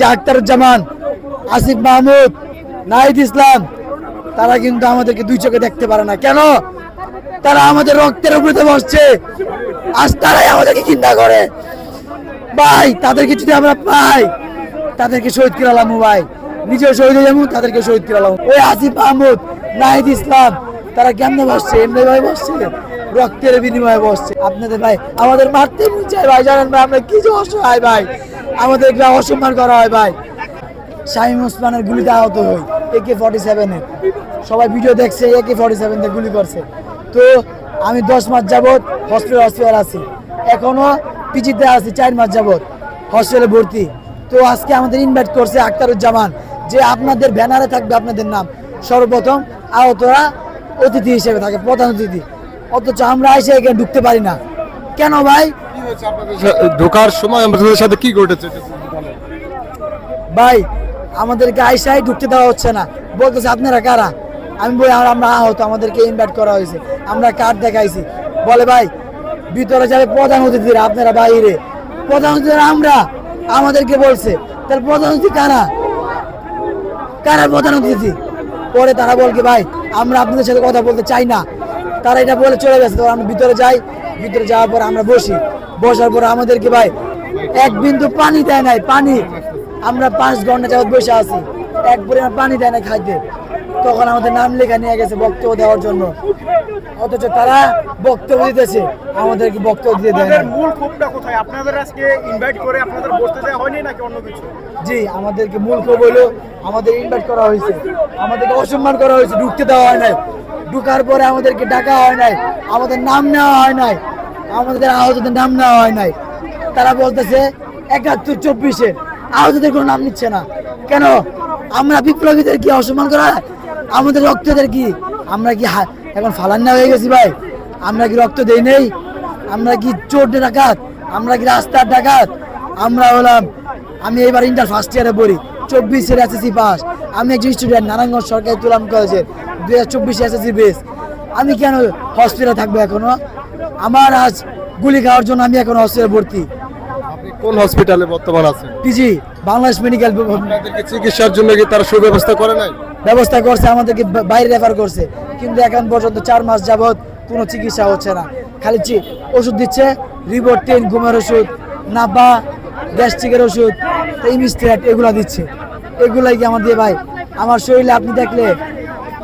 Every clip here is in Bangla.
যে আখতারুজ্জামান আসিফ মাহমুদ, নাহিদ ইসলাম, তারা কিন্তু আমাদেরকে দুই চোখে দেখতে পারে না। কেন? তারা আমাদের রক্তের উপরে বসছে। আজ তারাই আমাদেরকে চিন্তা করে। ভাই, তাদেরকে যদি আমরা পাই, তাদেরকে শহীদ কিরালাম ভাই। নিজেও শহীদ হয়ে যাব তাদেরকে শহীদ কিরালাম ওই আসিফ মাহমুদ, নাহিদ ইসলাম, তারা কেমনে বসছে? এমনি ভাই বসছে? রক্তের বিনিময়ে বসছে। আপনাদের ভাই, আমাদের মারতে চায় ভাই, জানেন ভাই, আমরা কি যে অসহায় ভাই। আমাদের গ্রাম অসম্মান করা হয় ভাই। শাহিম ওসমানের গুলিতে আহত হই একে ফর্টি সেভেনের সবাই ভিডিও দেখছে একে ফর্টি সেভেন দিয়ে গুলি করছে। তো আমি দশ মাস যাবত হসপিটাল হসপিটাল আছি। এখনও পিজিতে আছি, চার মাস যাবত হসপিটালে ভর্তি। তো আজকে আমাদের ইনভাইট করছে আক্তারুজ্জামান, যে আপনাদের ব্যানারে থাকবে আপনাদের নাম। সর্বপ্রথম আহতরা অতিথি হিসেবে থাকে, প্রধান অতিথি। অথচ আমরা এসে এখানে ঢুকতে পারি না। কেন ভাই? ঢোকার সময় আমাদের সাথে কি ঘটেছে। ভাই আমাদেরকে আইসাই ঢুকতে দেওয়া হচ্ছে না। বলতেছে আপনারা কারা? আমি বলি আর আমরা আহত আমাদেরকে ইনভাইট করা হয়েছে। আমরা কার্ড দেখাইছি। বলে ভাই ভিতরে যাবে প্রধান অতিথিরা আপনারা বাইরে। প্রধান অতিথিরা আমরা আমাদেরকে বলছে। তাহলে প্রধান অতিথি কারা? কারা প্রধান অতিথি? পরে তারা বলকে ভাই আমরা আপনাদের সাথে কথা বলতে চাই না। তারা এটা বলে চলে গেছে তো আমরা ভিতরে যাই। ভিতরে যাওয়ার পর আমরা বসি। বসার পর আমাদেরকে ভাই? এক বিন্দু পানি দেয় নাই পানি। আমরা পাঁচ ঘণ্টা যাবত বসে আছি। এক পরিমাণ পানি দেয় না খাইতে। তখন আমাদের নাম লেখা নিয়ে গেছে বক্তব্য দেওয়ার জন্য। অথচ তারা বক্তব্য দিতেছে আমাদেরকে বক্তব্য দিয়ে দেয় না মূল ক্ষোভটা কোথায়? আপনাদের আজকে ইনভাইট করে আপনাদের বসতে দেওয়া হয়নি নাকি অন্য কিছু? জি আমাদেরকে মূল ক্ষোভ হলো আমাদের ইনভাইট করা হয়েছে। আমাদেরকে অসম্মান করা হয়েছে ঢুকতে দেওয়া হয় নাই। ঢুকার পরে আমাদেরকে ডাকা হয় নাই। আমাদের নাম নেওয়া হয় নাই। আমাদের আহতদের নাম নেওয়া হয় নাই। তারা বলতেছে একাত্তর চব্বিশে আহতদের কোনো নাম নিচ্ছে না। কেন? আমরা বিপ্লবীদের কি অসম্মান করা? আমাদের রক্তদের কি? আমরা কি এখন ফালান্না হয়ে গেছি ভাই? আমরা কি রক্ত দেই নেই? আমরা কি চোর ডাকাত? আমরা কি রাস্তার ডাকাত? আমরা হলাম আমি এবার ইন্টার ফার্স্ট ইয়ারে পড়ি। চব্বিশের এসএসসি পাস আমি একজন স্টুডেন্ট নারায়ণগঞ্জ সরকারি তুলাম কলেজের দুই হাজার চব্বিশে এসএসসি বেস আমি কেন হসপিটালে থাকব এখনও? আমার আজ গুলি খাওয়ার জন্য আমি এখন হসপিটালে ভর্তি। কোন হসপিটালে বর্তমান আছেন? পিজি বাংলাদেশ মেডিকেল আপনাদেরকে চিকিৎসার জন্য কি তারা সুব্যবস্থা করে নাই? ব্যবস্থা করছে আমাদেরকে বাইরে রেফার করছে। কিন্তু এখন পর্যন্ত চার মাস যাবত কোনো চিকিৎসা হচ্ছে না। খালি ওষুধ দিচ্ছে রিবোর্টিন ঘুমের ওষুধ নাপা গ্যাস্ট্রিকের ওষুধ ইমিস্ট্রেট এগুলো দিচ্ছে। এগুলাই কি আমার দিয়ে ভাই? আমার শরীরে আপনি দেখলে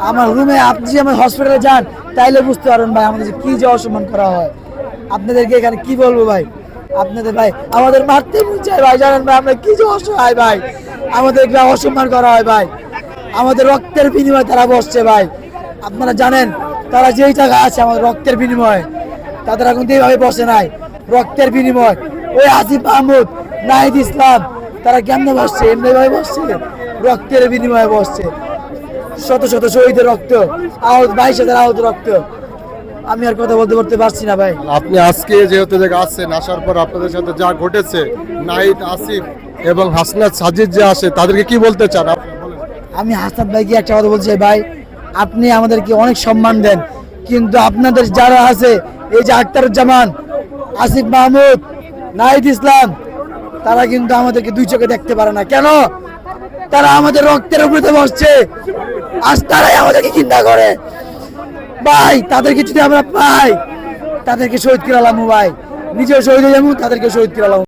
আমার রুমে আপনি যদি আমার হসপিটালে যান তাইলে বুঝতে পারবেন ভাই আমাদের কি যে অসম্মান করা হয়। আপনাদেরকে এখানে কি বলব ভাই? আপনাদের ভাই, আমাদের মারতে চায় ভাই, জানেন ভাই, আমরা কি যে অসহায় ভাই। আমাদের অসম্মান করা হয় ভাই। আমাদের রক্তের বিনিময়ে তারা বসছে ভাই। আপনারা জানেন, তারা যেই টাকা আছে আমাদের রক্তের বিনিময়ে, তাদের এখন এইভাবে বসে নাই। রক্তের বিনিময়। ওই আসিফ মাহমুদ, নাহিদ ইসলাম, তারা কেমনে বসছে? এমনি ভাবে বসছে? রক্তের বিনিময়ে বসছে। শত শত শহীদের রক্ত আহত বাইশ হাজার আহত রক্ত। আমি আর কথা বলতে বলতে পারছি না ভাই। আপনি আজকে যেহেতু জায়গা আসছেন আসার পর আপনাদের সাথে যা ঘটেছে নাইট আসিফ এবং হাসনাত সাজিদ যে আসে তাদেরকে কি বলতে চান। আমি হাসনাত ভাইকে একটা কথা বলছি ভাই আপনি আমাদেরকে অনেক সম্মান দেন কিন্তু আপনাদের যারা আছে এই যে আখতারুজ্জামান আসিফ মাহমুদ নাহিদ ইসলাম তারা কিন্তু আমাদেরকে দুই চোখে দেখতে পারে না। কেন? তারা আমাদের রক্তের উপরে বসছে। আজ তারাই আমাদেরকে চিন্তা করে। ভাই, তাদেরকে যদি আমরা পাই, তাদেরকে শহীদ কিরালাম ভাই। নিজেও শহীদ হয়ে যাব, তাদেরকে শহীদ কিরালাম